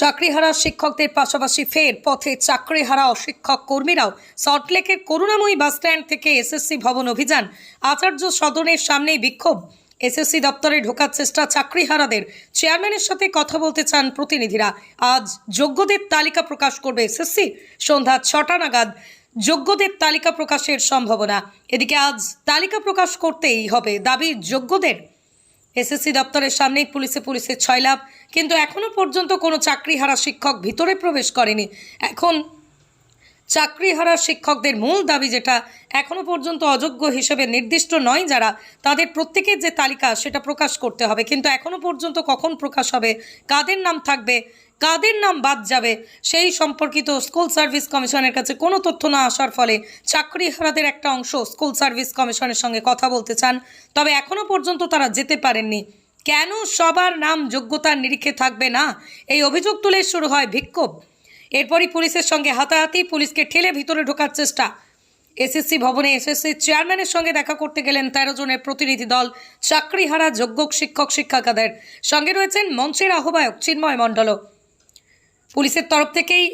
চাকরিহারা শিক্ষকদের পাশাপাশি ফের পথে চাকরিহারা অশিক্ষক কর্মীরাও সল্টলেকের করুণাময়ী বাসস্ট্যান্ড থেকে এসএসসি ভবন অভিযান। আচার্য সদনের সামনেই বিক্ষোভ। এসএসসি দপ্তরে ঢোকার চেষ্টা চাকরিহারাদের। চেয়ারম্যানের সাথে কথা বলতে চান প্রতিনিধিরা। আজ যোগ্যদের তালিকা প্রকাশ করবে এসএসসি। সন্ধ্যা ছটা নাগাদ যোগ্যদের তালিকা প্রকাশের সম্ভাবনা। এদিকে আজ তালিকা প্রকাশ করতেই হবে দাবি যোগ্যদের। এসএসসি দপ্তরের সামনেই পুলিশে পুলিশের ছয়লাভ কিন্তু এখনও পর্যন্ত কোনো চাকরিহারা শিক্ষক ভিতরে প্রবেশ করেনি। এখন চাকরিহারা শিক্ষকদের মূল দাবি যেটা এখনও পর্যন্ত অযোগ্য হিসেবে নির্দিষ্ট নয় যারা, তাদের প্রত্যেকের যে তালিকা সেটা প্রকাশ করতে হবে। কিন্তু এখনও পর্যন্ত কখন প্রকাশ হবে, কাদের নাম থাকবে কাদের নাম বাদ যাবে? সেই সম্পর্কিত স্কুল সার্ভিস কমিশনের কাছে কোনো তথ্য না আসার ফলে চাকরিহারাদের একটা অংশ স্কুল সার্ভিস কমিশনের সঙ্গে কথা বলতে চান, তবে এখনও পর্যন্ত তারা যেতে পারেননি। কেন সবার নাম যোগ্যতার নিরিখে থাকবে না? এই অভিযোগ তুলে শুরু হয় বিক্ষোভ। এরপরই পুলিশের সঙ্গে হাতাহাতি, পুলিশকে ঠেলে ভিতরে ঢোকার চেষ্টা। এসএসসি ভবনে এসএসসি চেয়ারম্যানের সঙ্গে দেখা করতে গেলেন তেরো জনের প্রতিনিধি দল, চাকরিহারা যোগ্য শিক্ষক শিক্ষিকাদের সঙ্গে রয়েছেন মঞ্চের আহ্বায়ক চিন্ময় মণ্ডলও। পুলিশের তরফ থেকেই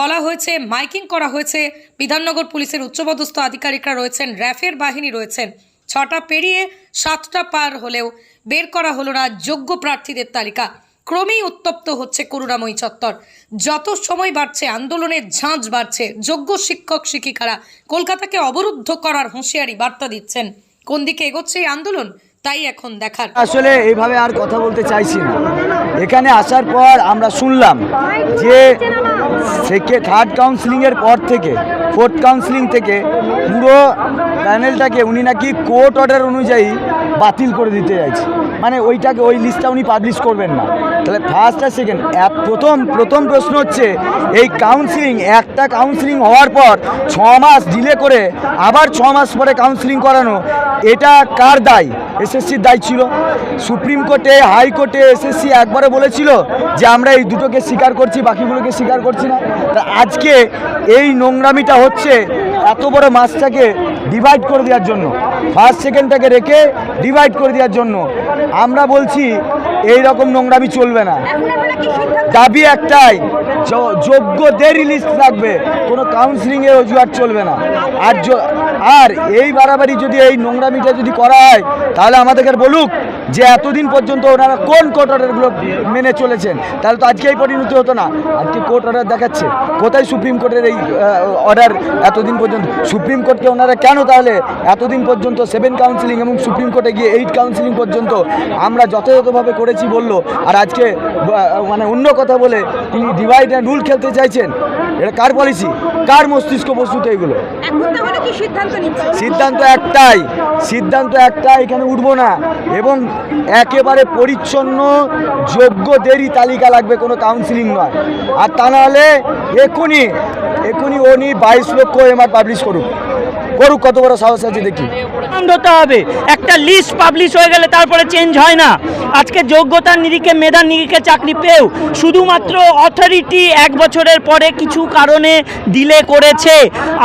বলা হয়েছে, মাইকিং করা হয়েছে। বিধাননগর পুলিশের উচ্চপদস্থ আধিকারিকরা রয়েছেন, র্যাফের বাহিনী রয়েছেন। ছটা পেরিয়ে সাতটা পার হলেও বের করা হলো না যোগ্য প্রার্থীদের তালিকা। ক্রমেই উত্তপ্ত হচ্ছে করুণাময়ী চত্বর। যত সময় বাড়ছে, আন্দোলনের ঝাঁঝ বাড়ছে। যোগ্য শিক্ষক, শিক্ষিকারা কলকাতাকে অবরুদ্ধ করার হুঁশিয়ারি বার্তা দিচ্ছেন। কোন দিকে এগোচ্ছে এই আন্দোলন? তাই এখন দেখার। আসলে এইভাবে আর কথা বলতে চাইছি না। এখানে আসার পর আমরা শুনলাম যে সেকে থার্ড কাউন্সিলিংয়ের পর থেকে ফোর্থ কাউন্সিলিং থেকে পুরো প্যানেলটাকে উনি নাকি কোর্ট অর্ডার অনুযায়ী বাতিল করে দিতে চাইছে। মানে ওইটাকে ওই লিস্টটা উনি পাবলিশ করবেন না। তাহলে ফার্স্ট আর সেকেন্ড প্রথম প্রথম প্রশ্ন হচ্ছে, এই কাউন্সিলিং একটা কাউন্সিলিং হওয়ার পর ছ মাস ডিলে করে আবার ছ মাস পরে কাউন্সিলিং করানো, এটা কার দায়? এসএসসির দায় ছিল। সুপ্রিম কোর্টে হাইকোর্টে এসএসসি একবারে বলেছিল যে আমরা এই দুটোকে স্বীকার করছি, বাকিগুলোকে স্বীকার করছি না। তা আজকে এই নোংরামিটা হচ্ছে, এত বড় মাছটাকে ডিভাইড করে দেওয়ার জন্য। ফার্স্ট সেকেন্ডটাকে রেখে ডিভাইড করে দেওয়ার জন্য। আমরা বলছি এই রকম নোংরামি চলবে না। দাবি একটাই যোগ্য দেরি লিস্ট থাকবে। কোনো কাউন্সিলিংয়ের অজুহাত চলবে না। আর আর এই বাড়াবাড়ি যদি এই নোংরামিটা যদি করা হয়, তাহলে আমাদেরকে বলুক যে এতদিন পর্যন্ত ওনারা কোন কোর্ট অর্ডারগুলো মেনে চলেছেন। তাহলে তো আজকেই পরিণতি হতো না। আজকে কোর্ট অর্ডার দেখাচ্ছে, কোথায় সুপ্রিম কোর্টের এই অর্ডার এতদিন পর্যন্ত? সুপ্রিম কোর্টকে ওনারা কেন তাহলে এতদিন পর্যন্ত সেভেন কাউন্সিলিং এবং সুপ্রিম কোর্টে গিয়ে এইট কাউন্সিলিং পর্যন্ত আমরা যথাযথভাবে করেছি বলল, আর আজকে মানে অন্য কথা বলে তিনি ডিভাইড অ্যান্ড রুল খেলতে চাইছেন? এটা কার পলিসি কার মস্তিষ্ক প্রস্তুত সিদ্ধান্ত সিদ্ধান্ত একটাই সিদ্ধান্ত একটাই এখানে উঠবো না। এবং একেবারে পরিচ্ছন্ন যোগ্য দেরি তালিকা লাগবে কোনো কাউন্সিলিং নয়। আর তা নাহলে এখনই এখনই উনি বাইশ লক্ষ এমআর পাবলিশ করুক। করুক কত বড় সাহস আছে দেখি। বন্ধ হবে। একটা লিস্ট পাবলিশ হয়ে গেলে তারপরে চেঞ্জ হয় না। আজকে যোগ্যতার নিরিখে মেধার নিরিখে চাকরি পেয়েও শুধুমাত্র অথরিটি এক বছরের পরে কিছু কারণে ডিলে করেছে।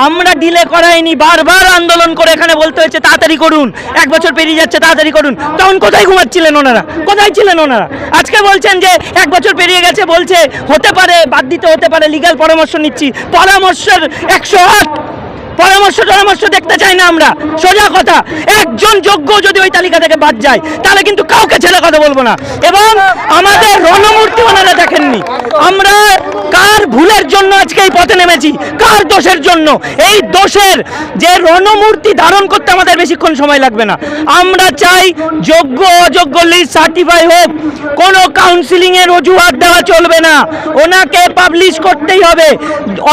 আমরা ডিলে করাইনি, বারবার আন্দোলন করে এখানে বলতে হয়েছে, তাড়াতাড়ি করুন। এক বছর পেরিয়ে যাচ্ছে, তাড়াতাড়ি করুন। তখন কোথায় ঘুমাচ্ছিলেন ওনারা? কোথায় ছিলেন ওনারা? আজকে বলছেন যে এক বছর পেরিয়ে গেছে, বলছে, হতে পারে, বাদ দিতে হতে পারে লিগাল পরামর্শ নিচ্ছি। পরামর্শের একশো আট পরামর্শ, টরামর্শ দেখতে চাই না আমরা। সোজা কথা, একজন যোগ্য যদি ওই তালিকা থেকে বাদ যায়, তাহলে কিন্তু কাউকে ছেলে কথা বলব না। এবং আমাদের রণমূর্তি ওনারা দেখেননি। আমরা ভুলের জন্য আজকে এই পথে নেমেছি। কার দোষের জন্য? এই দোষের যে রণমূর্তি ধারণ করতে আমাদের বেশিক্ষণ সময় লাগবে না। আমরা চাই যোগ্য, অযোগ্য লিস্ট সার্টিফাই হোক। কোনো কাউন্সিলিং এর অজুহাত দেওয়া চলবে না। ওনাকে পাবলিশ করতেই হবে।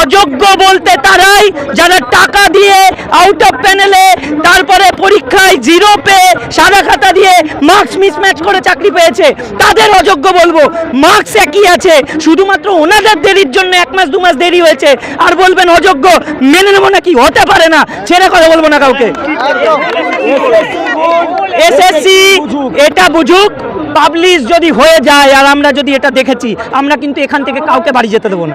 অযোগ্য বলতে তারাই যারা টাকা দিয়ে আউট অফ প্যানেলে তারপরে পরীক্ষায় জিরো পেয়ে সাদা খাতা দিয়ে মার্কস মিসম্যাচ করে চাকরি পেয়েছে। তাদের অযোগ্য বলব মার্কস একই আছে, শুধুমাত্র ওনাদের দেরির জন্য এক মাস, দু মাস দেরি হয়েছে। আর বলবেন অযোগ্য, মেনে নেব নাকি? হতে পারে না, ছেড়ে কথা বলব না কাউকে। এসএসসি এটা বুঝুক পাবলিশ যদি হয়ে যায়, আর আমরা যদি এটা দেখেছি, আমরা কিন্তু এখান থেকে কাউকে বাড়ি যেতে দেবো না।